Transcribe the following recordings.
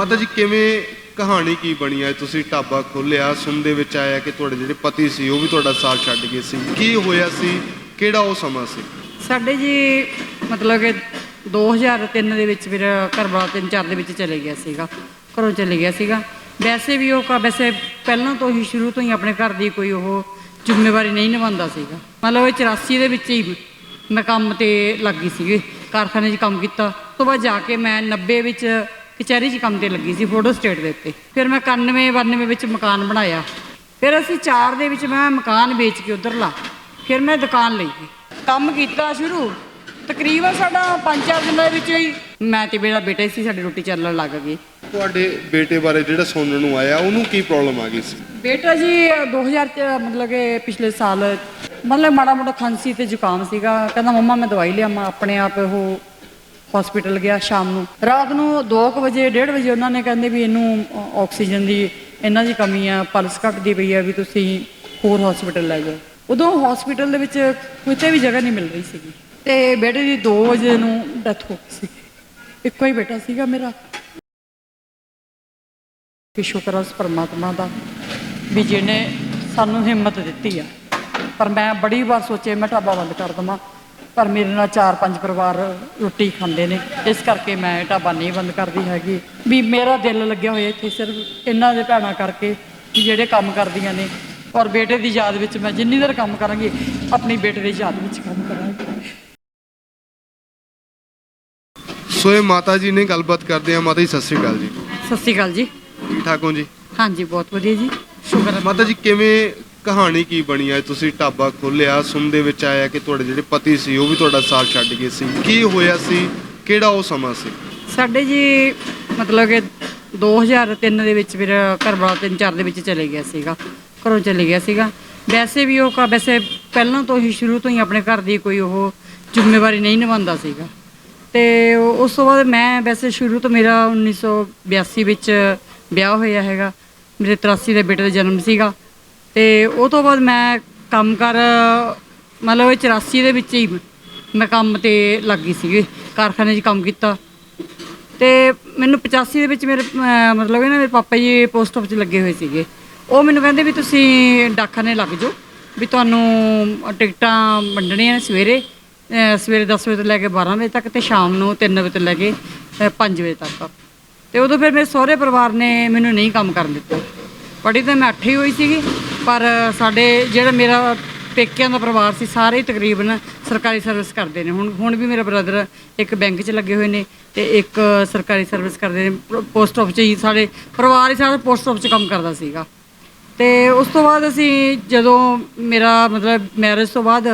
ਮਾਤਾ ਜੀ, ਕਿਵੇਂ ਕਹਾਣੀ ਕੀ ਬਣੀ ਹੈ? ਤੁਸੀਂ ਢਾਬਾ ਖੋਲਿਆ ਸੁਣ ਦੇ ਵਿੱਚ ਆਇਆ ਕਿ ਤੁਹਾਡੇ ਜਿਹੜੇ ਪਤੀ ਸੀ, ਉਹ ਵੀ ਤੁਹਾਡਾ ਸਾਥ ਛੱਡ ਗਏ ਸੀ। ਕੀ ਹੋਇਆ ਸੀ? ਕਿਹੜਾ ਉਹ ਸਮਾਂ ਸੀ? ਸਾਡੇ ਜੀ, ਮਤਲਬ ਕਿ 2003 ਦੇ ਵਿੱਚ ਫਿਰ ਘਰ ਵਾਲਾ ਤਿੰਨ ਦੇ ਵਿੱਚ ਚਲੇ ਗਿਆ ਸੀਗਾ। ਘਰੋਂ ਚਲੇ ਗਿਆ ਸੀਗਾ। ਵੈਸੇ ਵੀ ਉਹ ਵੈਸੇ ਪਹਿਲਾਂ ਤੋਂ ਹੀ, ਸ਼ੁਰੂ ਤੋਂ ਹੀ ਆਪਣੇ ਘਰ ਦੀ ਕੋਈ ਉਹ ਜ਼ਿੰਮੇਵਾਰੀ ਨਹੀਂ ਨਿਭਾਉਂਦਾ ਸੀਗਾ। ਮਤਲਬ ਇਹ 84 ਦੇ ਵਿੱਚ ਹੀ ਮੈਂ ਕੰਮ ਤੇ ਲੱਗੀ ਸੀਗੀ। ਕਾਰਖਾਨੇ 'ਚ ਕੰਮ ਕੀਤਾ। ਤੋਂ ਬਾਅਦ ਜਾ ਕੇ ਮੈਂ 90 ਵਿੱਚ ਕਚਹਿਰੀ 'ਚ ਕੰਮ ਤੇ ਲੱਗੀ ਸੀ ਫੋਟੋ ਸਟੇਟ ਦੇ ਉੱਤੇ। ਫਿਰ ਮੈਂ 91 92 ਵਿੱਚ ਮਕਾਨ ਬਣਾਇਆ। ਫਿਰ ਅਸੀਂ 4 ਦੇ ਵਿੱਚ ਮੈਂ ਮਕਾਨ ਵੇਚ ਕੇ ਉਧਰ ਲਾ। ਫਿਰ ਮੈਂ ਦੁਕਾਨ ਲਈ ਕੰਮ ਕੀਤਾ ਸ਼ੁਰੂ। ਤਕਰੀਬਨ ਸਾਡਾ 5-4 ਦਿਨਾਂ ਦੇ ਵਿੱਚ ਹੀ ਮੈਂ ਤੇ ਮੇਰਾ ਬੇਟਾ ਸੀ ਸਾਡੀ ਰੋਟੀ ਚੱਲਣ ਲੱਗ ਗਈ। ਤੁਹਾਡੇ ਬੇਟੇ ਬਾਰੇ ਜਿਹੜਾ ਸੁਣਨ ਨੂੰ ਆਇਆ ਉਹਨੂੰ ਕੀ ਪ੍ਰੋਬਲਮ ਆ ਗਈ ਸੀ? ਬੇਟਾ ਜੀ 2000 ਚ ਮਤਲਬ ਕਿ ਪਿਛਲੇ ਸਾਲ ਮਤਲਬ ਮਾੜਾ ਮੋਟਾ ਖਾਂਸੀ ਤੇ ਜ਼ੁਕਾਮ ਸੀਗਾ। ਕਹਿੰਦਾ ਮੰਮਾ ਮੈਂ ਦਵਾਈ ਲਿਆਵਾਂ ਆਪਣੇ ਆਪ ਉਹ ਹਸਪੀਟਲ ਗਿਆ ਸ਼ਾਮ ਨੂੰ। ਰਾਤ ਨੂੰ 2 ਵਜੇ 1:30 ਵਜੇ ਉਹਨਾਂ ਨੇ ਕਹਿੰਦੇ ਵੀ ਇਹਨੂੰ ਆਕਸੀਜਨ ਦੀ ਇਹਨਾਂ ਦੀ ਕਮੀ ਆ, ਪਲਸ ਘਟਦੀ ਪਈ ਆ ਵੀ ਤੁਸੀਂ ਹੋਰ ਹਸਪੀਟਲ ਲੈ ਜਾਓ। ਉਦੋਂ ਹਸਪੀਟਲ ਦੇ ਵਿੱਚ ਕਿਤੇ ਵੀ ਜਗ੍ਹਾ ਨਹੀਂ ਮਿਲ ਰਹੀ ਸੀਗੀ। ਤੇ ਬੇਟੇ ਦੀ 2 ਵਜੇ ਨੂੰ ਡੈਥ ਹੋ ਗਈ ਸੀ। ਇੱਕੋ ਹੀ ਬੇਟਾ ਸੀਗਾ ਮੇਰਾ। ਕਿ ਸ਼ੁਕਰ ਹੈ ਪਰਮਾਤਮਾ ਦਾ ਵੀ ਜਿਹਨੇ ਸਾਨੂੰ ਹਿੰਮਤ ਦਿੱਤੀ ਆ। ਪਰ ਮੈਂ ਬੜੀ ਵਾਰ ਸੋਚਿਆ, ਮੈਂ ਢਾਬਾ ਬੰਦ ਕਰ ਦਵਾਂ। ਪਰ ਮੇਰੇ ਨਾਲ ਚਾਰ ਪੰਜ ਪਰਿਵਾਰ ਰੋਟੀ ਖਾਂਦੇ ਨੇ। ਇਸ ਕਰਕੇ ਮੈਂ ਢਾਬਾ ਨਹੀਂ ਬੰਦ ਕਰਦੀ ਹੈਗੀ। ਵੀ ਮੇਰਾ ਦਿਲ ਲੱਗਿਆ ਹੋਇਆ ਇੱਥੇ ਸਿਰਫ ਇਹਨਾਂ ਦੇ ਭੈਣਾਂ ਕਰਕੇ ਵੀ ਜਿਹੜੇ ਕੰਮ ਕਰਦੀਆਂ ਨੇ। ਔਰ ਬੇਟੇ ਦੀ ਯਾਦ ਵਿੱਚ ਮੈਂ ਜਿੰਨੀ ਦੇਰ ਕੰਮ ਕਰਾਂਗੀ ਆਪਣੀ ਬੇਟੇ ਦੀ ਯਾਦ ਵਿੱਚ ਕੰਮ ਕਰਾਂਗੀ। ਸੋ ਇਹ ਮਾਤਾ ਜੀ ਨੇ ਗੱਲਬਾਤ ਕਰਦੇ ਆ। ਮਾਤਾ ਜੀ ਸਤਿ ਸ੍ਰੀ ਅਕਾਲ ਜੀ। ਸਤਿ ਸ਼੍ਰੀ ਅਕਾਲ ਜੀ। ਠੀਕ ਠਾਕ ਹੋ ਜੀ? ਹਾਂਜੀ ਬਹੁਤ ਵਧੀਆ ਜੀ। ਸ਼ੁਕਰ ਹੈ। ਮਾਤਾ ਜੀ ਕਿਵੇਂ ਕਹਾਣੀ ਕੀ ਬਣੀ ਹੈ? ਤੁਸੀਂ ਢਾਬਾ ਖੋਲਿਆ ਸੁਣ ਦੇ ਵਿੱਚ ਆਇਆ ਕਿ ਤੁਹਾਡੇ ਜਿਹੜੇ ਪਤੀ ਸੀ, ਉਹ ਵੀ ਤੁਹਾਡਾ ਸਾਥ ਛੱਡ ਗਏ ਸੀ। ਕੀ ਹੋਇਆ ਸੀ? ਕਿਹੜਾ ਉਹ ਸਮਾਂ ਸੀ? ਸਾਡੇ ਜੀ ਮਤਲਬ ਕਿ 2003 ਦੇ ਵਿੱਚ ਫਿਰ ਘਰ ਵਾਲਾ ਤਿੰਨ ਚਾਰ ਦੇ ਵਿੱਚ ਚਲੇ ਗਿਆ ਸੀਗਾ। ਘਰੋਂ ਚਲੇ ਗਿਆ ਸੀਗਾ। ਵੈਸੇ ਵੀ ਉਹ ਕ- ਵੈਸੇ ਪਹਿਲਾਂ ਤੋਂ ਹੀ, ਸ਼ੁਰੂ ਤੋਂ ਹੀ ਆਪਣੇ ਘਰ ਦੀ ਕੋਈ ਉਹ ਜ਼ਿੰਮੇਵਾਰੀ ਨਹੀਂ ਨਿਭਾਉਂਦਾ ਸੀਗਾ। ਤੇ ਉਸ ਤੋਂ ਬਾਅਦ ਮੈਂ ਵੈਸੇ ਸ਼ੁਰੂ ਤੋਂ ਮੇਰਾ 1982 ਵਿੱਚ ਵਿਆਹ ਹੋਇਆ ਹੈਗਾ। ਮੇਰੇ 83 ਦੇ ਬੇਟੇ ਦਾ ਜਨਮ ਸੀਗਾ। ਤੇ ਉਹ ਤੋਂ ਬਾਅਦ ਮੈਂ ਕੰਮ ਕਰ, ਮਤਲਬ ਇਹ 84 ਦੇ ਵਿੱਚ ਹੀ ਮੈਂ ਕੰਮ ਤੇ ਲੱਗ ਗਈ ਸੀਗੀ, ਕਾਰਖਾਨੇ 'ਚ ਕੰਮ ਕੀਤਾ। ਤੇ ਮੈਨੂੰ 85 ਦੇ ਵਿੱਚ ਮੇਰੇ ਮਤਲਬ ਇਹਨਾਂ ਮੇਰੇ ਪਾਪਾ ਜੀ ਪੋਸਟ ਆਫਿਸ 'ਚ ਲੱਗੇ ਹੋਏ ਸੀਗੇ। ਉਹ ਮੈਨੂੰ ਕਹਿੰਦੇ ਵੀ ਤੁਸੀਂ ਡਾਕਖਾਨੇ ਲੱਗ ਜਾਓ, ਵੀ ਤੁਹਾਨੂੰ ਟਿਕਟਾਂ ਵੰਡਣੀਆਂ ਨੇ ਸਵੇਰੇ ਸਵੇਰੇ 10 ਵਜੇ ਤੋਂ ਲੈ ਕੇ 12 ਵਜੇ ਤੱਕ ਤੇ ਸ਼ਾਮ ਨੂੰ 3 ਵਜੇ ਤੋਂ ਲੈ ਕੇ 5 ਵਜੇ ਤੱਕ। ਤੇ ਉਦੋਂ ਫਿਰ ਮੇਰੇ ਸਹੁਰੇ ਪਰਿਵਾਰ ਨੇ ਮੈਨੂੰ ਨਹੀਂ ਕੰਮ ਕਰਨ ਦਿੱਤਾ। ਪੜ੍ਹੀ ਤਾਂ ਮੈਂ ਅੱਠੀ ਹੋਈ ਸੀਗੀ, ਪਰ ਸਾਡੇ ਜਿਹੜਾ ਮੇਰਾ ਪੇਕਿਆਂ ਦਾ ਪਰਿਵਾਰ ਸੀ, ਸਾਰੇ ਹੀ ਤਕਰੀਬਨ ਸਰਕਾਰੀ ਸਰਵਿਸ ਕਰਦੇ ਨੇ। ਹੁਣ ਹੁਣ ਵੀ ਮੇਰਾ ਬ੍ਰਦਰ ਇੱਕ ਬੈਂਕ 'ਚ ਲੱਗੇ ਹੋਏ ਨੇ ਤੇ ਇੱਕ ਸਰਕਾਰੀ ਸਰਵਿਸ ਕਰਦੇ ਨੇ। ਪੋਸਟ ਆਫਿਸ 'ਚ ਹੀ ਸਾਡੇ ਪਰਿਵਾਰ ਹੀ ਸਾਰਾ ਪੋਸਟ ਆਫਿਸ 'ਚ ਕੰਮ ਕਰਦਾ ਸੀਗਾ। ਤੇ ਉਸ ਤੋਂ ਬਾਅਦ ਅਸੀਂ ਜਦੋਂ ਮੇਰਾ ਮਤਲਬ ਮੈਰਿਜ ਤੋਂ ਬਾਅਦ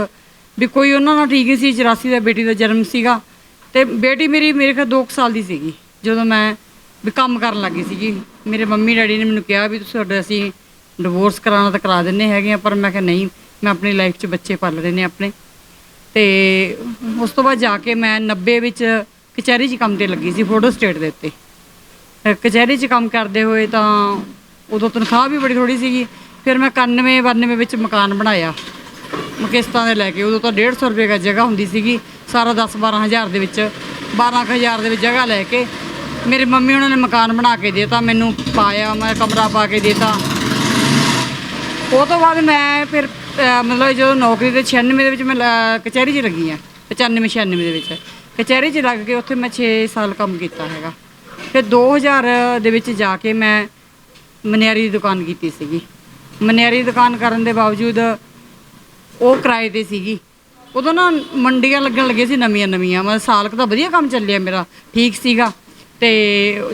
ਵੀ ਕੋਈ ਉਹਨਾਂ ਨਾਲ ਠੀਕ ਹੀ ਸੀ 84 ਦਾ ਬੇਟੀ ਦਾ ਜਨਮ ਸੀਗਾ ਤੇ ਬੇਟੀ ਮੇਰੀ ਮੇਰੇ ਖਿਆਲ 2 ਸਾਲ ਦੀ ਸੀਗੀ, ਜਦੋਂ ਮੈਂ ਵੀ ਕੰਮ ਕਰਨ ਲੱਗੀ ਸੀਗੀ। ਮੇਰੇ ਮੰਮੀ ਡੈਡੀ ਨੇ ਮੈਨੂੰ ਕਿਹਾ ਵੀ ਤੁਸੀਂ ਤੁਹਾਡੇ ਅਸੀਂ ਡਿਵੋਰਸ ਕਰਾਉਣਾ ਤਾਂ ਕਰਾ ਦਿੰਨੇ ਹੈਗੇ ਆ, ਪਰ ਮੈਂ ਕਿਹਾ ਨਹੀਂ, ਮੈਂ ਆਪਣੀ ਲਾਈਫ 'ਚ ਬੱਚੇ ਪਾਲ ਰਹੇ ਨੇ ਆਪਣੇ। ਤੇ ਉਸ ਤੋਂ ਬਾਅਦ ਜਾ ਕੇ ਮੈਂ 90 ਵਿੱਚ ਕਚਹਿਰੀ 'ਚ ਕੰਮ ਤੇ ਲੱਗੀ ਸੀ ਫੋਟੋ ਸਟੇਟ ਦੇ ਉੱਤੇ। ਕਚਹਿਰੀ 'ਚ ਕੰਮ ਕਰਦੇ ਹੋਏ ਤਾਂ ਉਦੋਂ ਤਨਖਾਹ ਵੀ ਬੜੀ ਥੋੜੀ ਸੀਗੀ, ਫਿਰ ਮੈਂ 91 92 ਵਿੱਚ ਮਕਾਨ ਬਣਾਇਆ। ਕਿਸ਼ਤਾਂ ਦੇ ਲੈ ਕੇ ਉਦੋਂ ਤਾਂ 150 ਰੁਪਏ ਦਾ ਜਗ੍ਹਾ ਹੁੰਦੀ ਸੀਗੀ, ਸਾਰਾ 10 12 ਹਜ਼ਾਰ ਦੇ ਵਿੱਚ 12 ਕੁ ਹਜ਼ਾਰ ਦੇ ਵਿੱਚ ਜਗ੍ਹਾ ਲੈ ਕੇ ਮੇਰੇ ਮੰਮੀ ਉਹਨਾਂ ਨੇ ਮਕਾਨ ਬਣਾ ਕੇ ਦੇਤਾ ਮੈਨੂੰ ਪਾਇਆ ਮੈਂ ਕਮਰਾ ਪਾ ਕੇ ਦੇਤਾ। ਉਹ ਤੋਂ ਬਾਅਦ ਮੈਂ ਫਿਰ ਅਹ, ਮਤਲਬ ਜਦੋਂ ਨੌਕਰੀ ਦੇ 96 ਦੇ ਵਿੱਚ ਮੈਂ ਲ- ਕਚਹਿਰੀ 'ਚ ਲੱਗੀ ਆ 95 96 ਦੇ ਵਿੱਚ। ਕਚਹਿਰੀ 'ਚ ਲੱਗ ਕੇ ਉੱਥੇ ਮੈਂ 6 ਸਾਲ ਕੰਮ ਕੀਤਾ ਹੈਗਾ। ਫਿਰ 2000 ਦੇ ਵਿੱਚ ਜਾ ਕੇ ਮੈਂ ਮਨਿਆਰੀ ਦੀ ਦੁਕਾਨ ਕੀਤੀ ਸੀਗੀ। ਮਨਿਆਰੀ ਦੀ ਦੁਕਾਨ ਕਰਨ ਦੇ ਬਾਵਜੂਦ ਉਹ ਕਿਰਾਏ ਤੇ ਸੀਗੀ। ਉਦੋਂ ਨਾ ਮੰਡੀਆਂ ਲੱਗਣ ਲੱਗੇ ਸੀ ਨਵੀਆਂ ਨਵੀਆਂ ਮਤਲਬ ਸਾਲ ਕੁ ਤਾਂ ਵਧੀਆ ਕੰਮ ਚੱਲਿਆ ਮੇਰਾ ਠੀਕ ਸੀਗਾ। ਤੇ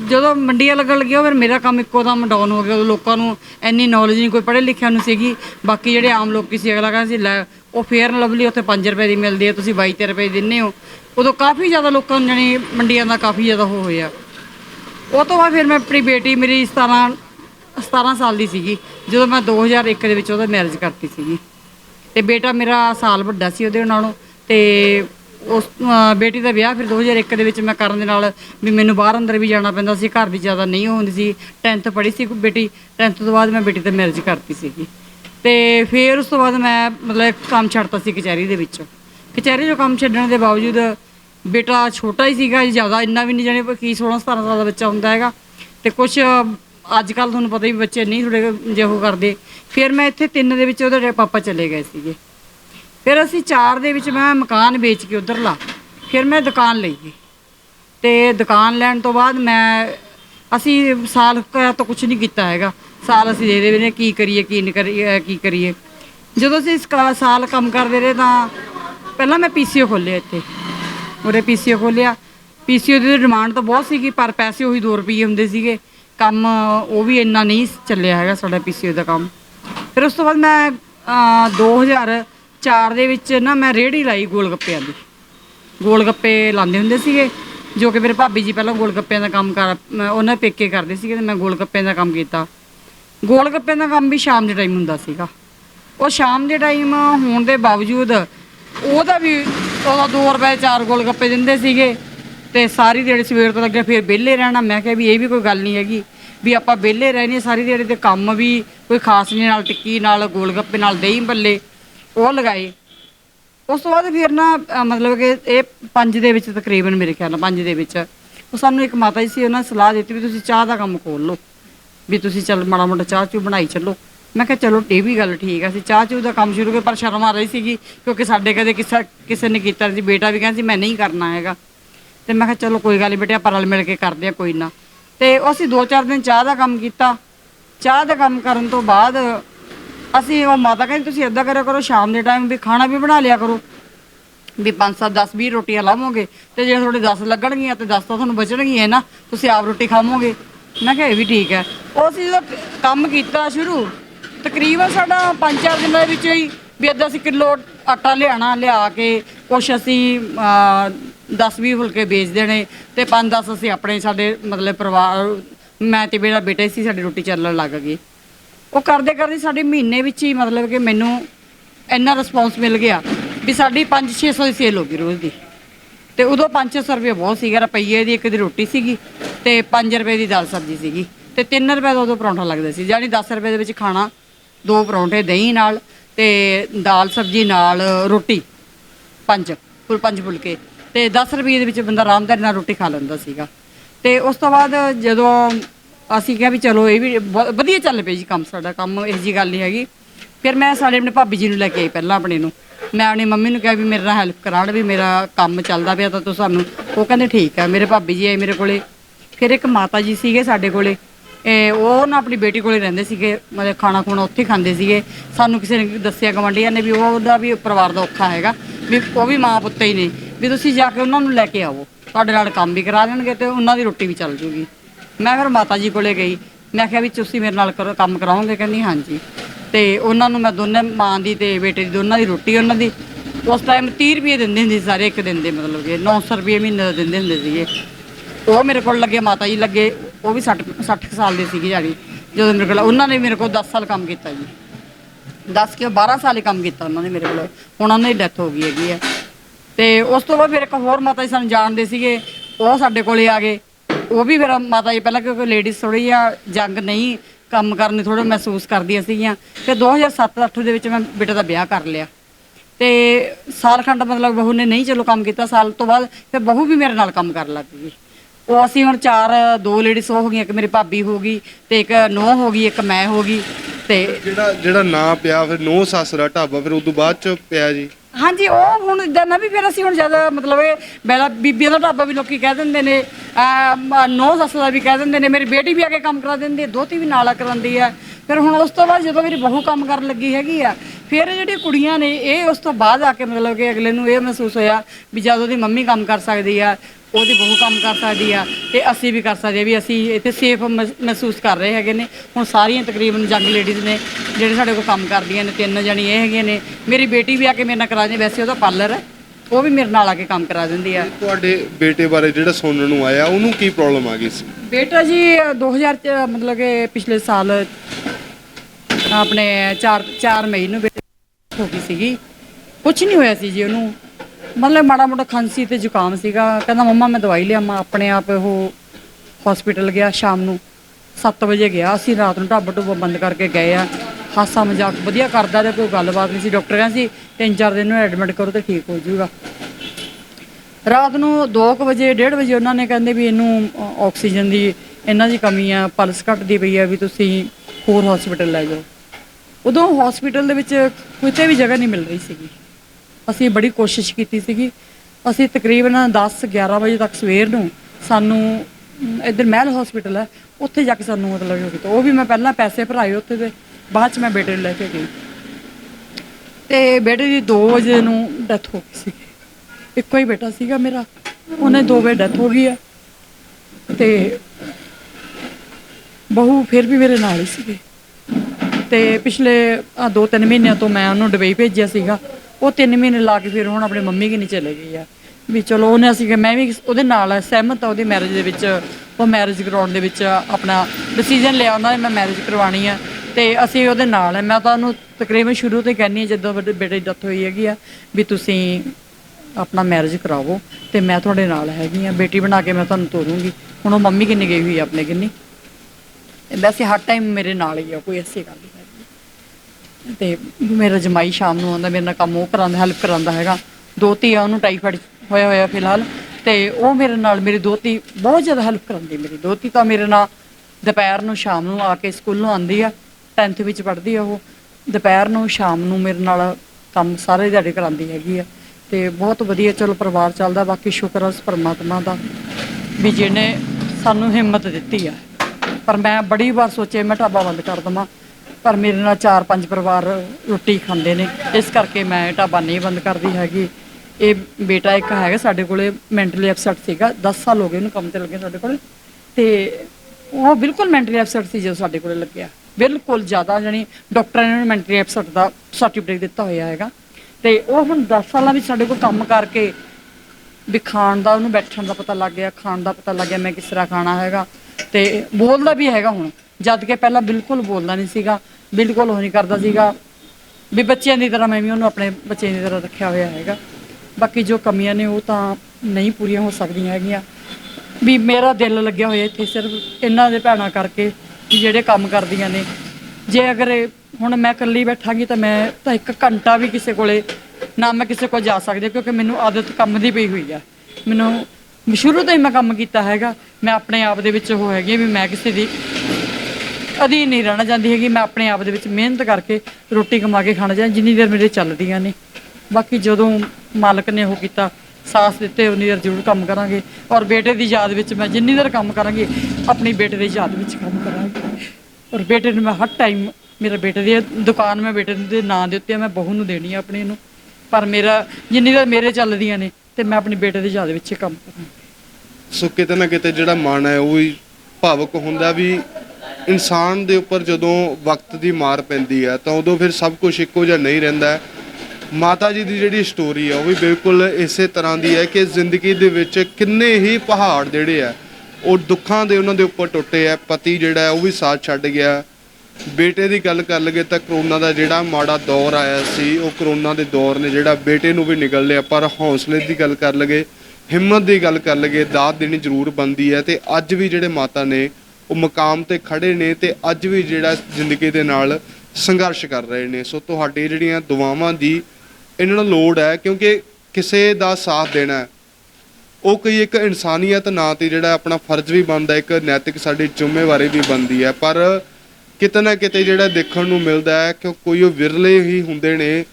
ਜਦੋਂ ਮੰਡੀਆਂ ਲੱਗਣ ਲੱਗੀਆਂ, ਫਿਰ ਮੇਰਾ ਕੰਮ ਇੱਕੋ ਦਮ ਡਾਊਨ ਹੋ ਗਿਆ। ਉਦੋਂ ਲੋਕਾਂ ਨੂੰ ਇੰਨੀ ਨੌਲੇਜ ਨਹੀਂ, ਕੋਈ ਪੜ੍ਹੇ ਲਿਖਿਆ ਨੂੰ ਸੀਗੀ। ਬਾਕੀ ਜਿਹੜੇ ਆਮ ਲੋਕ ਸੀ, ਅਗਲਾ ਕਹਿੰਦਾ ਸੀ, ਲੈ, ਉਹ ਫੇਅਰ ਲਵਲੀ ਉੱਥੇ 5 ਰੁਪਏ ਦੀ ਮਿਲਦੀ ਹੈ, ਤੁਸੀਂ 22 ਰੁਪਏ ਦੀ ਦਿੰਦੇ ਹੋ। ਉਦੋਂ ਕਾਫੀ ਜ਼ਿਆਦਾ ਲੋਕਾਂ ਨੂੰ ਜਾਣੀ ਮੰਡੀਆਂ ਦਾ ਕਾਫੀ ਜ਼ਿਆਦਾ ਉਹ ਹੋਇਆ। ਉਹ ਤੋਂ ਬਾਅਦ ਫਿਰ ਮੈਂ ਆਪਣੀ ਬੇਟੀ, ਮੇਰੀ 17 17 ਸਾਲ ਦੀ ਸੀਗੀ। ਜਦੋਂ ਮੈਂ 2001 ਦੇ ਵਿੱਚ ਉਹਦਾ ਮੈਰਿਜ ਕਰਤੀ ਸੀਗੀ। ਤੇ ਬੇਟਾ ਮੇਰਾ ਸਾਲ ਵੱਡਾ ਸੀ ਉਹਦੇ ਨਾਲੋਂ, ਤੇ ਉਸ, ਅਹ, ਬੇਟੀ ਦਾ ਵਿਆਹ ਫਿਰ 2001 ਦੇ ਵਿੱਚ ਮੈਂ ਕਰਨ ਦੇ ਨਾਲ ਵੀ ਮੈਨੂੰ ਬਾਹਰ ਅੰਦਰ ਵੀ ਜਾਣਾ ਪੈਂਦਾ ਸੀ, ਘਰ ਵੀ ਜ਼ਿਆਦਾ ਨਹੀਂ ਹੁੰਦੀ ਸੀ। 10th ਪੜ੍ਹੀ ਸੀ ਬੇਟੀ 10th ਤੋਂ ਬਾਅਦ ਮੈਂ ਬੇਟੀ ਤੇ ਮੈਰਿਜ ਕਰਤੀ ਸੀਗੀ। ਤੇ ਫਿਰ ਉਸ ਤੋਂ ਬਾਅਦ ਮੈਂ ਮਤਲਬ ਕੰਮ ਛੱਡਤਾ ਸੀ ਕਚਹਿਰੀ ਦੇ ਵਿੱਚ। ਕਚਹਿਰੀ 'ਚੋਂ ਕੰਮ ਛੱਡਣ ਦੇ ਬਾਵਜੂਦ ਬੇਟਾ ਛੋਟਾ ਹੀ ਸੀਗਾ ਜ਼ਿਆਦਾ ਇੰਨਾ ਵੀ ਨਹੀਂ ਜਾਣੇ ਕੀ 16 17 ਸਾਲ ਦਾ ਬੱਚਾ ਹੁੰਦਾ ਹੈਗਾ। ਤੇ ਕੁਝ ਅੱਜ ਕੱਲ ਤੁਹਾਨੂੰ ਪਤਾ ਹੀ ਬੱਚੇ ਨਹੀਂ ਥੋੜੇ ਉਹ ਕਰਦੇ। ਫਿਰ ਮੈਂ ਇੱਥੇ ਤਿੰਨ ਦੇ ਵਿੱਚ ਉਹਦੇ ਪਾਪਾ ਚਲੇ ਗਏ ਸੀਗੇ। ਫਿਰ ਅਸੀਂ 4 ਦੇ ਵਿੱਚ ਮੈਂ ਮਕਾਨ ਵੇਚ ਕੇ ਉਧਰਲਾ ਫਿਰ ਮੈਂ ਦੁਕਾਨ ਲਈ ਗਈ। ਤੇ ਦੁਕਾਨ ਲੈਣ ਤੋਂ ਬਾਅਦ ਮੈਂ, ਅਸੀਂ ਸਾਲ ਕਾ ਤਾਂ ਕੁਝ ਨਹੀਂ ਕੀਤਾ ਹੈਗਾ। ਸਾਲ ਅਸੀਂ ਦੇ ਦੇ ਨੇ ਕੀ ਕਰੀਏ, ਕੀ ਨਹੀਂ ਕਰੀਏ ਕੀ ਕਰੀਏ। ਜਦੋਂ ਅਸੀਂ ਇਸ ਸਾਲ ਕੰਮ ਕਰਦੇ ਰਹੇ ਤਾਂ ਪਹਿਲਾਂ ਮੈਂ ਪੀਸੀਓ ਖੋਲਿਆ ਇੱਥੇ। ਉਹਦੇ ਪੀਸੀਓ ਖੋਲਿਆ ਪੀਸੀਓ ਦੀ ਡਿਮਾਂਡ ਤਾਂ ਬਹੁਤ ਸੀਗੀ, ਪਰ ਪੈਸੇ ਉਹੀ 2 ਰੁਪਏ ਹੁੰਦੇ ਸੀਗੇ। ਕੰਮ ਉਹ ਵੀ ਇੰਨਾ ਨਹੀਂ ਚੱਲਿਆ ਹੈਗਾ ਸਾਡਾ ਪੀਸੀਓ ਦਾ ਕੰਮ। ਫਿਰ ਉਸ ਤੋਂ ਬਾਅਦ ਮੈਂ 2000 ਚਾਰ ਦੇ ਵਿੱਚ ਨਾ ਮੈਂ ਰੇੜੀ ਲਾਈ ਗੋਲ ਗੱਪਿਆਂ ਦੀ। ਗੋਲ ਗੱਪੇ ਲਾਉਂਦੇ ਹੁੰਦੇ ਸੀਗੇ, ਜੋ ਕਿ ਮੇਰੇ ਭਾਬੀ ਜੀ ਪਹਿਲਾਂ ਗੋਲ ਗੱਪਿਆਂ ਦਾ ਕੰਮ ਕਰ, ਉਹਨਾਂ ਪੇਕੇ ਕਰਦੇ ਸੀਗੇ ਤੇ ਮੈਂ ਗੋਲ ਗੱਪਿਆਂ ਦਾ ਕੰਮ ਕੀਤਾ। ਗੋਲ ਗੱਪਿਆਂ ਦਾ ਕੰਮ ਵੀ ਸ਼ਾਮ ਦੇ ਟਾਈਮ ਹੁੰਦਾ ਸੀਗਾ। ਉਹ ਸ਼ਾਮ ਦੇ ਟਾਈਮ ਹੋਣ ਦੇ ਬਾਵਜੂਦ ਉਹਦਾ ਵੀ ਉਹਦਾ 2 ਰੁਪਏ 4 ਗੋਲ ਗੱਪੇ ਦਿੰਦੇ ਸੀਗੇ ਤੇ ਸਾਰੀ ਦਿਹਾੜੀ ਸਵੇਰ ਤੋਂ ਲੱਗਿਆ ਫਿਰ ਵਿਹਲੇ ਰਹਿਣਾ। ਮੈਂ ਕਿਹਾ ਵੀ ਇਹ ਵੀ ਕੋਈ ਗੱਲ ਨਹੀਂ ਹੈਗੀ ਵੀ ਆਪਾਂ ਵਿਹਲੇ ਰਹਿਣੇ ਸਾਰੀ ਦਿਹਾੜੀ ਤੇ ਕੰਮ ਵੀ ਕੋਈ ਖਾਸ ਨਹੀਂ, ਨਾਲ ਟਿੱਕੀ, ਨਾਲ ਗੋਲ ਗੱਪੇ ਨਾਲ ਦਹੀਂ ਬੱਲੇ ਉਹ ਲਗਾਏ ਉਸ ਤੋਂ ਬਾਅਦ ਫਿਰ ਨਾ, ਅਹ ਮਤਲਬ ਕਿ ਇਹ ਪੰਜ ਦੇ ਵਿੱਚ ਤਕਰੀਬਨ ਮੇਰੇ ਖਿਆਲ ਨਾਲ ਪੰਜ ਦੇ ਵਿੱਚ, ਉਹ ਸਾਨੂੰ ਇੱਕ ਮਾਤਾ ਜੀ ਸੀ, ਉਹਨਾਂ ਨੇ ਸਲਾਹ ਦਿੱਤੀ ਵੀ ਤੁਸੀਂ ਚਾਹ ਦਾ ਕੰਮ ਖੋਲ ਲਓ, ਵੀ ਤੁਸੀਂ ਚੱਲ ਮਾੜਾ ਮੋਟਾ ਚਾਹ ਚੂ ਬਣਾਈ ਚੱਲੋ। ਮੈਂ ਕਿਹਾ, ਚਲੋ ਇਹ ਵੀ ਗੱਲ ਠੀਕ ਆ, ਅਸੀਂ ਚਾਹ ਚੂ ਦਾ ਕੰਮ ਸ਼ੁਰੂ ਕਰ ਪਰ ਸ਼ਰਮ ਆ ਰਹੀ ਸੀਗੀ, ਕਿਉਂਕਿ ਸਾਡੇ ਕਦੇ ਕਿਸੇ ਕਿਸੇ ਨੇ ਕੀਤਾ ਸੀ। ਬੇਟਾ ਵੀ ਕਹਿੰਦਾ ਸੀ, ਮੈਂ ਨਹੀਂ ਕਰਨਾ ਹੈਗਾ। ਤੇ ਮੈਂ ਕਿਹਾ, ਚਲੋ ਕੋਈ ਗੱਲ ਨਹੀਂ ਬੇਟੇ, ਆਪਾਂ ਰਲ ਮਿਲ ਕੇ ਕਰਦੇ ਆ ਕੋਈ ਨਾ। ਤੇ ਉਹ ਅਸੀਂ ਦੋ ਚਾਰ ਦਿਨ ਚਾਹ ਦਾ ਕੰਮ ਕੀਤਾ। ਚਾਹ ਦਾ ਕੰਮ ਕਰਨ ਤੋਂ ਬਾਅਦ ਅਸੀਂ ਉਹ ਮਾਤਾ ਕਹਿੰਦੀ, ਤੁਸੀਂ ਏਦਾਂ ਕਰਿਆ ਕਰੋ, ਸ਼ਾਮ ਦੇ ਟਾਈਮ ਵੀ ਖਾਣਾ ਵੀ ਬਣਾ ਲਿਆ ਕਰੋ। ਵੀ 5 7 10 20 ਰੋਟੀਆਂ ਲਾਵੋਗੇ ਤੇ ਜੇ ਤੁਹਾਡੇ 10 ਲੱਗਣਗੀਆਂ ਤੇ 10 ਤਾਂ ਤੁਹਾਨੂੰ ਬਚਣਗੀਆਂ ਨਾ, ਤੁਸੀਂ ਆਪ ਰੋਟੀ ਖਾਵੋਗੇ। ਮੈਂ ਕਿਹਾ, ਇਹ ਵੀ ਠੀਕ ਹੈ। ਉਹ ਅਸੀਂ ਜਦੋਂ ਕੰਮ ਕੀਤਾ ਸ਼ੁਰੂ, ਤਕਰੀਬਨ ਸਾਡਾ 5-4 ਦਿਨਾਂ ਦੇ ਵਿੱਚ ਹੀ ਵੀ ਅੱਧਾ ਅਸੀਂ ਕਿਲੋ ਆਟਾ ਲਿਆਣਾ ਲਿਆ ਕੇ ਕੁਛ ਅਸੀਂ 10-20 ਫੁਲਕੇ ਵੇਚ ਦੇਣੇ ਤੇ 5-10 ਅਸੀਂ ਆਪਣੇ ਸਾਡੇ ਮਤਲਬ ਪਰਿਵਾਰ, ਮੈਂ ਤੇ ਮੇਰਾ ਬੇਟਾ ਸੀ, ਸਾਡੀ ਰੋਟੀ ਚੱਲਣ ਲੱਗ ਗਈ। ਉਹ ਕਰਦੇ ਕਰਦੇ ਸਾਡੇ ਮਹੀਨੇ ਵਿੱਚ ਹੀ ਮਤਲਬ ਕਿ ਮੈਨੂੰ ਇੰਨਾ ਰਿਸਪੌਂਸ ਮਿਲ ਗਿਆ ਵੀ ਸਾਡੀ 5-600 ਦੀ ਸੇਲ ਹੋ ਗਈ ਰੋਜ਼ ਦੀ। ਤੇ ਉਦੋਂ 500 ਰੁਪਏ ਬਹੁਤ ਸੀਗਾ, ਰੁਪਈਏ ਦੀ ਇੱਕ ਦੀ ਰੋਟੀ ਸੀਗੀ ਤੇ 5 ਰੁਪਏ ਦੀ ਦਾਲ ਸਬਜ਼ੀ ਸੀਗੀ। ਤੇ 3 ਰੁਪਏ ਦਾ ਉਦੋਂ ਪਰੌਂਠਾ ਲੱਗਦਾ ਸੀ, ਯਾਨੀ 10 ਰੁਪਏ ਦੇ ਵਿੱਚ ਖਾਣਾ, ਦੋ ਪਰੌਂਠੇ, ਦਹੀਂ ਨਾਲ ਤੇ ਦਾਲ ਸਬਜ਼ੀ ਨਾਲ ਰੋਟੀ, ਪੰਜ, ਫੁੱਲ ਪੰਜ ਫੁਲਕੇ। ਤੇ 10 ਰੁਪਏ ਦੇ ਵਿੱਚ ਬੰਦਾ ਆਰਾਮਦਾਰੀ ਨਾਲ ਰੋਟੀ ਖਾ ਲੈਂਦਾ ਸੀਗਾ। ਤੇ ਉਸ ਤੋਂ ਬਾਅਦ ਜਦੋਂ ਅਸੀਂ ਕਿਹਾ ਵੀ ਚਲੋ ਇਹ ਵੀ ਵ- ਵਧੀਆ ਚੱਲ ਪਿਆ ਜੀ ਕੰਮ ਸਾਡਾ, ਕੰਮ ਇਹ ਜੀ ਗੱਲ ਨਹੀਂ ਹੈਗੀ। ਫਿਰ ਮੈਂ ਸਾਡੇ ਆਪਣੇ ਭਾਬੀ ਜੀ ਨੂੰ ਲੈ ਕੇ ਆਈ ਪਹਿਲਾਂ ਆਪਣੇ ਨੂੰ। ਮੈਂ ਆਪਣੀ ਮੰਮੀ ਨੂੰ ਕਿਹਾ ਵੀ ਮੇਰੇ ਨਾਲ ਹੈਲਪ ਕਰਾਉਣ ਵੀ ਮੇਰਾ ਕੰਮ ਚੱਲਦਾ ਪਿਆ ਤਾਂ ਤੂੰ ਸਾਨੂੰ, ਉਹ ਕਹਿੰਦੇ ਠੀਕ ਆ, ਮੇਰੇ ਭਾਬੀ ਜੀ ਆਏ ਮੇਰੇ ਕੋਲੇ। ਫਿਰ ਇੱਕ ਮਾਤਾ ਜੀ ਸੀਗੇ ਸਾਡੇ ਕੋਲੇ। ਇਹ, ਉਹ ਨਾ ਆਪਣੀ ਬੇਟੀ ਕੋਲੇ ਰਹਿੰਦੇ ਸੀਗੇ, ਮਤਲਬ ਖਾਣਾ ਖੁਣਾ ਉੱਥੇ ਹੀ ਖਾਂਦੇ ਸੀਗੇ। ਸਾਨੂੰ ਕਿਸੇ ਨੇ ਦੱਸਿਆ ਗਵਾਂਢੀਆਂ ਨੇ ਵੀ ਉਹ ਉਹਦਾ ਵੀ ਪਰਿਵਾਰ ਦਾ ਔਖਾ ਹੈਗਾ, ਵੀ ਉਹ ਵੀ ਮਾਂ ਪੁੱਤ ਹੀ ਨੇ। ਵੀ ਤੁਸੀਂ ਜਾ ਕੇ ਉਹਨਾਂ ਨੂੰ ਲੈ ਕੇ ਆਵੋ ਤੁਹਾਡੇ ਨਾਲ ਕੰਮ ਵੀ ਕਰਾ ਦੇਣਗੇ ਤੇ ਉਹਨਾਂ ਦੀ ਰੋਟੀ ਵੀ ਚੱਲ ਜੂਗੀ। ਮੈਂ ਫਿਰ ਮਾਤਾ ਜੀ ਕੋਲੇ ਗਈ। ਮੈਂ ਕਿਹਾ ਵੀ ਤੁਸੀਂ ਮੇਰੇ ਨਾਲ ਕਰੋ, ਕੰਮ ਕਰਾਓਗੇ? ਕਹਿੰਦੀ, ਹਾਂਜੀ। ਤੇ ਉਹਨਾਂ ਨੂੰ ਮੈਂ ਦੋਨੇ ਮਾਂ ਦੀ ਤੇ ਬੇਟੇ ਦੀ ਦੋਨਾਂ ਦੀ ਰੋਟੀ ਉਹਨਾਂ ਦੀ। ਉਸ ਟਾਈਮ 30 ਰੁਪਏ ਦਿੰਦੇ ਹੁੰਦੇ ਸੀ ਸਾਰੇ ਇੱਕ ਦਿਨ ਦੇ, ਮਤਲਬ ਕਿ 900 ਰੁਪਏ ਮਹੀਨੇ ਦਾ ਦਿੰਦੇ ਹੁੰਦੇ ਸੀਗੇ। ਉਹ ਮੇਰੇ ਕੋਲ ਲੱਗੇ ਮਾਤਾ ਜੀ ਲੱਗੇ। ਉਹ ਵੀ 60 60 ਕੁ ਸਾਲ ਦੇ ਸੀਗੇ ਜਾਨੀ ਜਦੋਂ ਮੇਰੇ ਕੋਲ, ਉਹਨਾਂ ਨੇ ਮੇਰੇ ਕੋਲ 10 ਸਾਲ ਕੰਮ ਕੀਤਾ ਜੀ। 10 ਕਿ 12 ਸਾਲ ਹੀ ਕੰਮ ਕੀਤਾ ਉਹਨਾਂ ਨੇ ਮੇਰੇ ਕੋਲ। ਹੁਣ ਉਹਨਾਂ ਦੀ ਡੈਥ ਹੋ ਗਈ ਹੈਗੀ ਹੈ। ਤੇ ਉਸ ਤੋਂ ਬਾਅਦ ਫਿਰ ਇੱਕ ਹੋਰ ਮਾਤਾ ਜੀ ਸਾਨੂੰ ਜਾਣਦੇ ਸੀਗੇ। ਉਹ ਸਾਡੇ ਕੋਲੇ ਆ ਗਏ। ਉਹ ਵੀ ਫਿਰ ਮਾਤਾ ਜੀ ਪਹਿਲਾਂ ਕਿਉਂਕਿ ਲੇਡੀਜ਼ ਥੋੜੀ ਆ ਜੰਗ ਨਹੀਂ ਕੰਮ ਕਰਨ ਥੋੜਾ ਮਹਿਸੂਸ ਕਰਦੀਆਂ ਸੀਗੀਆਂ। ਫਿਰ 2007-8 ਦੇ ਵਿੱਚ ਮੈਂ ਬੇਟੇ ਦਾ ਵਿਆਹ ਕਰ ਲਿਆ। ਤੇ ਸਾਲ ਖੰਡ ਮਤਲਬ ਬਹੂ ਨੇ ਨਹੀਂ ਚਲੋ ਕੰਮ ਕੀਤਾ, ਸਾਲ ਤੋਂ ਬਾਅਦ ਫਿਰ ਬਹੂ ਵੀ ਮੇਰੇ ਨਾਲ ਕੰਮ ਕਰਨ ਲੱਗ ਗਈ। ਉਹ ਅਸੀਂ ਹੁਣ ਚਾਰ, ਦੋ ਲੇਡੀਜ਼ ਹੋ ਗਈਆਂ, ਇੱਕ ਮੇਰੀ ਭਾਬੀ ਹੋ ਗਈ ਤੇ ਇੱਕ ਨੂੰਹ ਹੋ ਗਈ, ਇੱਕ ਮੈਂ ਹੋ ਗਈ ਤੇ ਜਿਹੜਾ ਜਿਹੜਾ ਨਾਂ ਪਿਆ, ਫਿਰ ਨੋ ਸੱਸ ਢਾਬਾ, ਫਿਰ ਉਦੋਂ ਬਾਅਦ ਚ ਪਿਆ ਜੀ? ਹਾਂਜੀ, ਉਹ ਹੁਣ ਇਦਾਂ ਨਾ ਵੀ ਫਿਰ ਅਸੀਂ ਹੁਣ ਜ਼ਿਆਦਾ ਮਤਲਬ ਇਹ ਬੈਲਾ ਬੀਬੀਆਂ ਦਾ ਢਾਬਾ ਵੀ ਲੋਕੀ ਕਹਿ ਦਿੰਦੇ ਨੇ ਨੌ ਸੱਸ ਦਾ ਵੀ ਕਹਿ ਦਿੰਦੇ ਨੇ, ਮੇਰੀ ਬੇਟੀ ਵੀ ਆ ਕੇ ਕੰਮ ਕਰਾ ਦਿੰਦੀ ਹੈ, ਦੋਤੀ ਵੀ ਨਾਲ ਕਰਾਉਂਦੀ ਹੈ ਫਿਰ ਹੁਣ ਉਸ ਤੋਂ ਬਾਅਦ ਜਦੋਂ ਮੇਰੀ ਬਹੂ ਕੰਮ ਕਰਨ ਲੱਗੀ ਹੈਗੀ ਆ, ਫਿਰ ਇਹ ਜਿਹੜੀਆਂ ਕੁੜੀਆਂ ਨੇ, ਇਹ ਉਸ ਤੋਂ ਬਾਅਦ ਆ ਕੇ ਮਤਲਬ ਕਿ ਅਗਲੇ ਨੂੰ ਇਹ ਮਹਿਸੂਸ ਹੋਇਆ ਵੀ ਜਦ ਉਹਦੀ ਮੰਮੀ ਕੰਮ ਕਰ ਸਕਦੀ ਆ ਉਹਦੀ ਬਹੂ ਕੰਮ ਕਰ ਸਕਦੀ ਆ ਤੇ ਅਸੀਂ ਵੀ ਕਰ ਸਕਦੇ ਆ ਵੀ ਅਸੀਂ ਇੱਥੇ ਸੇਫ ਮਹਿਸੂਸ ਕਰ ਰਹੇ ਹੈਗੇ ਨੇ। ਹੁਣ ਸਾਰੀਆਂ ਤਕਰੀਬਨ ਜੰਗ ਲੇਡੀਜ਼ ਨੇ ਜਿਹੜੇ ਸਾਡੇ ਕੋਲ ਕੰਮ ਕਰਦੀਆਂ ਨੇ ਤਿੰਨ ਜਣੀ ਇਹ ਹੈਗੀਆਂ ਨੇ। ਮੇਰੀ ਬੇਟੀ ਵੀ ਆ ਕੇ ਮੇਰੇ ਨਾਲ ਕਰਾ ਦੇ ਵੈਸੇ ਉਹਦਾ ਪਾਰਲਰ ਹੈ ਉਹ ਵੀ ਮੇਰੇ ਨਾਲ ਆ ਕੇ ਕੰਮ ਕਰਾ ਦਿੰਦੀ ਆ। ਤੁਹਾਡੇ ਬੇਟੇ ਬਾਰੇ ਜਿਹੜਾ ਸੁਣਨ ਨੂੰ ਆਇਆ ਉਹਨੂੰ ਕੀ ਪ੍ਰੋਬਲਮ ਆ ਗਈ ਸੀ? ਬੇਟਾ ਜੀ 2000 ਚ ਮਤਲਬ ਕਿ ਪਿਛਲੇ ਸਾਲ ਆਪਣੇ 4 4 ਮਈ ਨੂੰ ਬੇਟੇ ਹੋ ਗਈ ਸੀਗੀ। ਕੁਝ ਨਹੀਂ ਹੋਇਆ ਸੀ ਜੀ ਉਹਨੂੰ। ਮਤਲਬ ਮਾੜਾ ਮੋਟਾ ਖਾਂਸੀ ਤੇ ਜ਼ੁਕਾਮ ਸੀਗਾ। ਕਹਿੰਦਾ, ਮੰਮਾ, ਮੈਂ ਦਵਾਈ ਲਿਆਵਾਂ ਆਪਣੇ ਆਪ ਉਹ ਹਸਪੀਟਲ ਗਿਆ ਸ਼ਾਮ ਨੂੰ। 7 ਵਜੇ ਗਿਆ। ਅਸੀਂ ਰਾਤ ਨੂੰ ਢਾਬਾ ਢੁੱਬਾ ਬੰਦ ਕਰਕੇ ਗਏ ਆ। ਹਾਸਾ ਮਜ਼ਾਕ ਵਧੀਆ ਕਰਦਾ ਤੇ ਕੋਈ ਗੱਲਬਾਤ ਨਹੀਂ ਸੀ। ਡਾਕਟਰ ਕਹਿੰਦਾ ਸੀ, ਤਿੰਨ ਚਾਰ ਦਿਨ ਨੂੰ ਐਡਮਿਟ ਕਰੋ ਤੇ ਠੀਕ ਹੋ ਜਾਊਗਾ। ਰਾਤ ਨੂੰ 2 ਵਜੇ 1:30 ਵਜੇ ਉਹਨਾਂ ਨੇ ਕਹਿੰਦੇ ਵੀ ਇਹਨੂੰ ਆਕਸੀਜਨ ਦੀ ਇਹਨਾਂ ਦੀ ਕਮੀ ਆ ਪਲਸ ਘਟਦੀ ਪਈ ਆ ਵੀ ਤੁਸੀਂ ਹੋਰ ਹਸਪੀਟਲ ਲੈ ਜਾਓ। ਉਦੋਂ ਹਸਪੀਟਲ ਦੇ ਵਿੱਚ ਕਿਤੇ ਵੀ ਜਗ੍ਹਾ ਨਹੀਂ ਮਿਲ ਰਹੀ ਸੀਗੀ। ਅਸੀਂ ਬੜੀ ਕੋਸ਼ਿਸ਼ ਕੀਤੀ ਸੀਗੀ। ਅਸੀਂ ਤਕਰੀਬਨ 10 11 ਵਜੇ ਤੱਕ ਸਵੇਰ ਨੂੰ ਸਾਨੂੰ, ਇੱਧਰ ਮਹਿਲ ਹਸਪੀਟਲ ਹੈ, ਉੱਥੇ ਜਾ ਕੇ ਸਾਨੂੰ ਮਤਲਬ ਉਹ ਕੀਤਾ। ਉਹ ਵੀ ਮੈਂ ਪਹਿਲਾਂ ਪੈਸੇ ਭਰਾਏ ਉੱਥੇ ਦੇ, ਬਾਅਦ ਚ ਮੈਂ ਬੇਟੇ ਨੂੰ ਲੈ ਕੇ ਗਈ। ਤੇ ਬੇਟੇ ਦੀ 2 ਵਜੇ ਨੂੰ ਡੈਥ ਹੋ ਗਈ ਸੀ ਇੱਕੋ ਹੀ ਬੇਟਾ ਸੀਗਾ ਮੇਰਾ। ਉਹਨੇ 2 ਵਜੇ ਡੈਥ ਹੋ ਗਈ ਹੈ। ਤੇ ਬਹੂ ਫਿਰ ਵੀ ਮੇਰੇ ਨਾਲ ਹੀ ਸੀਗੇ। ਤੇ ਪਿਛਲੇ 2-3 ਮਹੀਨਿਆਂ ਤੋਂ ਮੈਂ ਉਹਨੂੰ ਦੁਬਈ ਭੇਜਿਆ ਸੀਗਾ। ਉਹ 3 ਮਹੀਨੇ ਲਾ ਕੇ ਫਿਰ ਹੁਣ ਆਪਣੇ ਮੰਮੀ ਕੀ ਨਹੀਂ ਚਲੇ ਗਈ ਆ। ਵੀ ਚਲੋ ਉਹਨੇ ਅਸੀਂ ਕਿ ਮੈਂ ਵੀ ਉਹਦੇ ਨਾਲ ਆ, ਸਹਿਮਤ ਆ ਉਹਦੀ ਮੈਰਿਜ ਦੇ ਵਿੱਚ। ਉਹ ਮੈਰਿਜ ਕਰਾਉਣ ਦੇ ਵਿੱਚ ਆਪਣਾ ਡਿਸੀਜਨ ਲਿਆ ਉਹਨਾਂ ਨੇ ਮੈਂ ਮੈਰਿਜ ਕਰਵਾਉਣੀ ਆ ਤੇ ਅਸੀਂ ਉਹਦੇ ਨਾਲ ਹੈ ਮੈਂ ਤਾਂ ਉਹਨੂੰ ਤਕਰੀਬਨ ਸ਼ੁਰੂ ਤੋਂ ਹੀ ਕਹਿੰਨੀ ਜਦੋਂ ਵੱਡੇ ਬੇਟੇ ਦੀ ਡੈਥ ਹੋਈ ਹੈਗੀ ਆ ਵੀ ਤੁਸੀਂ ਆਪਣਾ ਮੈਰਿਜ ਕਰਾਵੋ ਤੇ ਮੈਂ ਤੁਹਾਡੇ ਨਾਲ ਹੈਗੀ ਆ। ਬੇਟੀ ਬਣਾ ਕੇ ਮੈਂ ਤੁਹਾਨੂੰ ਤੋਰੂੰਗੀ। ਹੁਣ ਉਹ ਮੰਮੀ ਕਿੰਨੀ ਗਈ ਹੋਈ ਆ ਆਪਣੇ ਕਿੰਨੀ? ਤੇ ਵੈਸੇ ਹਰ ਟਾਈਮ ਮੇਰੇ ਨਾਲ ਹੀ ਆ ਕੋਈ ਐਸੀ ਗੱਲ ਨਹੀਂ। ਤੇ ਮੇਰਾ ਜਮਾਈ ਸ਼ਾਮ ਨੂੰ ਆਉਂਦਾ, ਮੇਰੇ ਨਾਲ ਕੰਮ ਉਹ ਕਰਾਉਂਦਾ ਹੈਲਪ ਕਰਾਉਂਦਾ ਹੈਗਾ। ਦੋਤੀ ਆ, ਉਹਨੂੰ ਟਾਈਫਾਇਡ ਹੋਇਆ ਹੋਇਆ ਫਿਲਹਾਲ। ਤੇ ਉਹ ਮੇਰੇ ਨਾਲ, ਮੇਰੀ ਦੋਤੀ ਬਹੁਤ ਜ਼ਿਆਦਾ ਹੈਲਪ ਕਰਾਉਂਦੀ ਮੇਰੀ। ਦੋਤੀ ਤਾਂ ਮੇਰੇ ਨਾਲ ਦੁਪਹਿਰ ਨੂੰ ਸ਼ਾਮ ਨੂੰ ਆ ਕੇ ਸਕੂਲੋਂ ਆਉਂਦੀ ਆ 10th ਵਿੱਚ ਪੜ੍ਹਦੀ ਆ ਉਹ। ਦੁਪਹਿਰ ਨੂੰ, ਸ਼ਾਮ ਨੂੰ ਮੇਰੇ ਨਾਲ ਕੰਮ ਸਾਰੇ ਦਿਹਾੜੇ ਕਰਾਉਂਦੀ ਹੈਗੀ ਆ। ਤੇ ਬਹੁਤ ਵਧੀਆ, ਚਲੋ ਪਰਿਵਾਰ ਚੱਲਦਾ, ਬਾਕੀ ਸ਼ੁਕਰ ਆ ਉਸ ਪਰਮਾਤਮਾ ਦਾ ਵੀ ਜਿਹਨੇ ਸਾਨੂੰ ਹਿੰਮਤ ਦਿੱਤੀ ਆ। ਪਰ ਮੈਂ ਬੜੀ ਵਾਰ ਸੋਚਿਆ, ਮੈਂ ਢਾਬਾ ਬੰਦ ਕਰ ਦਵਾਂ। ਪਰ ਮੇਰੇ ਨਾਲ ਚਾਰ ਪੰਜ ਪਰਿਵਾਰ ਰੋਟੀ ਖਾਂਦੇ ਨੇ। ਇਸ ਕਰਕੇ ਮੈਂ ਢਾਬਾ ਨਹੀਂ ਬੰਦ ਕਰਦੀ ਹੈਗੀ। ਇਹ ਬੇਟਾ ਇੱਕ ਹੈਗਾ ਸਾਡੇ ਕੋਲੇ ਮੈਂਟਲੀ ਅਪਸੈਟ ਸੀਗਾ। 10 ਸਾਲ ਹੋ ਗਏ ਉਹਨੂੰ ਕੰਮ ਤੇ ਲੱਗੇ ਸਾਡੇ ਕੋਲੇ। ਤੇ ਉਹ ਬਿਲਕੁਲ ਮੈਂਟਲੀ ਅਪਸੈਟ ਸੀ ਜਦੋਂ ਸਾਡੇ ਕੋਲੇ ਲੱਗਿਆ। ਬਿਲਕੁਲ ਜ਼ਿਆਦਾ ਜਾਨੀ ਡਾਕਟਰਾਂ ਨੇ ਉਹਨੂੰ ਮੈਂਟਲੀ ਅਪਸੈਟ ਦਾ ਸਰਟੀਫਿਕੇਟ ਦਿੱਤਾ ਹੋਇਆ ਹੈਗਾ। ਤੇ ਉਹ ਹੁਣ 10 ਸਾਲਾਂ ਵਿੱਚ ਸਾਡੇ ਕੋਲ ਕੰਮ ਕਰਕੇ ਵੀ ਖਾਣ ਦਾ ਉਹਨੂੰ ਬੈਠਣ ਦਾ ਪਤਾ ਲੱਗ ਗਿਆ, ਖਾਣ ਦਾ ਪਤਾ ਲੱਗ ਗਿਆ ਮੈਂ ਕਿਸ ਤਰ੍ਹਾਂ ਖਾਣਾ ਹੈਗਾ। ਤੇ ਬੋਲਦਾ ਵੀ ਹੈਗਾ ਹੁਣ। ਜਦ ਕਿ ਪਹਿਲਾਂ ਬਿਲਕੁਲ ਬੋਲਦਾ ਨਹੀਂ ਸੀਗਾ, ਬਿਲਕੁਲ ਉਹ ਨਹੀਂ ਕਰਦਾ ਸੀਗਾ। ਵੀ ਬੱਚਿਆਂ ਦੀ ਤਰ੍ਹਾਂ ਮੈਂ ਵੀ ਉਹਨੂੰ ਆਪਣੇ ਬੱਚਿਆਂ ਦੀ ਤਰ੍ਹਾਂ ਰੱਖਿਆ ਹੋਇਆ ਹੈਗਾ। ਬਾਕੀ ਜੋ ਕਮੀਆਂ ਨੇ ਉਹ ਤਾਂ ਨਹੀਂ ਪੂਰੀਆਂ ਹੋ ਸਕਦੀਆਂ ਹੈਗੀਆਂ। ਵੀ ਮੇਰਾ ਦਿਲ ਲੱਗਿਆ ਹੋਇਆ ਇੱਥੇ ਸਿਰਫ ਇਹਨਾਂ ਦੇ ਭੈਣਾਂ ਕਰਕੇ ਵੀ ਜਿਹੜੇ ਕੰਮ ਕਰਦੀਆਂ ਨੇ। ਜੇ ਅਗਰ ਹੁਣ ਮੈਂ ਇਕੱਲੀ ਬੈਠਾਂਗੀ ਤਾਂ ਮੈਂ ਤਾਂ ਇੱਕ ਘੰਟਾ ਵੀ ਕਿਸੇ ਕੋਲੇ ਨਾ ਮੈਂ ਕਿਸੇ ਕੋਲ ਜਾ ਸਕਦੀ, ਕਿਉਂਕਿ ਮੈਨੂੰ ਆਦਤ ਕੰਮ ਦੀ ਪਈ ਹੋਈ ਆ। ਮੈਨੂੰ ਸ਼ੁਰੂ ਤੋਂ ਹੀ ਮੈਂ ਕੰਮ ਕੀਤਾ ਹੈਗਾ। ਮੈਂ ਆਪਣੇ ਆਪ ਦੇ ਵਿੱਚ ਉਹ ਹੈਗੀ ਵੀ ਮੈਂ ਕਿਸੇ ਦੀ ਅਧੀਨ ਨਹੀਂ ਰਹਿਣਾ ਚਾਹੁੰਦੀ ਹੈਗੀ। ਮੈਂ ਆਪਣੇ ਆਪ ਦੇ ਵਿੱਚ ਮਿਹਨਤ ਕਰਕੇ ਰੋਟੀ ਕਮਾ ਕੇ ਖਾਣਾ ਚਾਹੁੰਦੀ। ਜਿੰਨੀ ਦੇਰ ਮੇਰੇ ਚੱਲਦੀਆਂ ਨੇ। ਬਾਕੀ ਜਦੋਂ ਮਾਲਕ ਨੇ ਉਹ ਕੀਤਾ, ਸਾਥ ਦਿੱਤੇ, ਉਨੀ ਦੇਰ ਜ਼ਰੂਰ ਕੰਮ ਕਰਾਂਗੇ। ਔਰ ਬੇਟੇ ਦੀ ਯਾਦ ਵਿੱਚ ਮੈਂ ਜਿੰਨੀ ਦੇਰ ਕੰਮ ਕਰਾਂਗੀ, ਆਪਣੀ ਬੇਟੇ ਦੀ ਯਾਦ ਵਿੱਚ ਕੰਮ ਕਰਾਂਗੀ। ਔਰ ਬੇਟੇ ਨੂੰ ਮੈਂ ਹਰ ਟਾਈਮ ਮੇਰਾ ਬੇਟੇ ਦੀ ਦੁਕਾਨ ਮੈਂ ਬੇਟੇ ਦੇ ਨਾਂ ਦੇ ਉੱਤੇ ਮੈਂ ਬਹੂ ਨੂੰ ਦੇਣੀ ਆ ਆਪਣੇ ਨੂੰ। ਪਰ ਮੇਰਾ ਜਿੰਨੀ ਦੇਰ ਮੇਰੇ ਚੱਲਦੀਆਂ ਨੇ ਤੇ ਮੈਂ ਆਪਣੇ ਬੇਟੇ ਦੀ ਯਾਦ ਵਿੱਚ ਕੰਮ ਕਰਾਂਗੀ। ਸੋ ਕਿਤੇ ਨਾ ਕਿਤੇ ਜਿਹੜਾ ਮਨ ਹੈ, ਉਹ ਵੀ ਭਾਵਕ ਹੁੰਦਾ ਵੀ ਇਨਸਾਨ ਦੇ ਉੱਪਰ ਜਦੋਂ ਵਕਤ ਦੀ ਮਾਰ ਪੈਂਦੀ ਹੈ, ਤਾਂ ਉਦੋਂ ਫਿਰ ਸਭ ਕੁਝ ਇੱਕੋ ਜਿਹਾ ਨਹੀਂ ਰਹਿੰਦਾ ਮਾਤਾ ਜੀ ਦੀ ਜਿਹੜੀ ਸਟੋਰੀ ਹੈ, ਉਹ ਵੀ ਬਿਲਕੁਲ ਇਸੇ ਤਰ੍ਹਾਂ ਦੀ ਹੈ ਕਿ ਜ਼ਿੰਦਗੀ ਦੇ ਵਿੱਚ ਕਿੰਨੇ ਹੀ ਪਹਾੜ ਜਿਹੜੇ ਆ ਉਹ ਦੁੱਖਾਂ ਦੇ ਉਹਨਾਂ ਦੇ ਉੱਪਰ ਟੁੱਟੇ ਆ ਪਤੀ ਜਿਹੜਾ ਉਹ ਵੀ ਸਾਥ ਛੱਡ ਗਿਆ ਬੇਟੇ ਦੀ ਗੱਲ ਕਰ ਲਗੇ ਤਾਂ ਕਰੋਨਾ ਦਾ ਜਿਹੜਾ ਮਾੜਾ ਦੌਰ ਆਇਆ ਸੀ, ਉਹ ਕਰੋਨਾ ਦੇ ਦੌਰ ਨੇ ਜਿਹੜਾ ਬੇਟੇ ਨੂੰ ਵੀ ਨਿਗਲ ਲਿਆ। ਪਰ ਹੌਸਲੇ ਦੀ ਗੱਲ ਕਰ ਲਗੇ ਹਿੰਮਤ ਦੀ ਗੱਲ ਕਰ ਲਗੇ ਦਾਤ ਦੇਣੀ ਜ਼ਰੂਰ ਬੰਦੀ ਹੈ ਤੇ ਅੱਜ ਵੀ ਜਿਹੜੇ ਮਾਤਾ ਨੇ ਉਹ ਮਕਾਮ ਤੇ ਖੜੇ ਨੇ ਤੇ ਅੱਜ ਵੀ ਜਿਹੜਾ ਜ਼ਿੰਦਗੀ ਦੇ ਨਾਲ ਸੰਘਰਸ਼ ਕਰ ਰਹੇ ਨੇ। ਸੋ ਤੁਹਾਡੇ ਜਿਹੜੀਆਂ ਦੁਆਵਾਂ ਦੀ ਇਹਨਾਂ ਨੂੰ ਲੋੜ ਹੈ, ਕਿਉਂਕਿ ਕਿਸੇ ਦਾ ਸਾਥ ਦੇਣਾ ਉਹ ਕੋਈ ਇੱਕ ਇਨਸਾਨੀਅਤ ਨਾਂ ਤੇ ਜਿਹੜਾ ਆਪਣਾ ਫਰਜ਼ ਵੀ ਬਣਦਾ, ਇੱਕ ਨੈਤਿਕ ਸਾਡੀ ਜ਼ਿੰਮੇਵਾਰੀ ਵੀ ਬਣਦੀ ਹੈ। ਪਰ ਕਿਤੇ ਨਾ ਕਿਤੇ ਜਿਹੜਾ ਦੇਖਣ ਨੂੰ ਮਿਲਦਾ ਹੈ ਕਿ ਕੋਈ ਉਹ ਵਿਰਲੇ ਹੀ ਹੁੰਦੇ ਨੇ,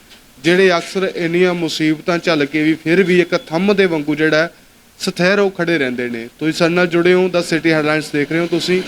ਜਿਹੜੇ ਅਕਸਰ ਇੰਨੀਆਂ ਮੁਸੀਬਤਾਂ ਝੱਲ ਕੇ ਵੀ ਫਿਰ ਵੀ ਇੱਕ ਥੰਮ ਦੇ ਵਾਂਗੂ ਜਿਹੜਾ ਸਥਿਰ ਹੋ ਖੜੇ ਰਹਿੰਦੇ ਨੇ। ਤੁਸੀਂ ਸਾਡੇ ਨਾਲ ਜੁੜੇ ਹੋ ਦਾ ਸਿਟੀ ਹੈਡਲਾਈਨਸ ਦੇਖ ਰਹੇ ਹੋ। ਤੁਸੀਂ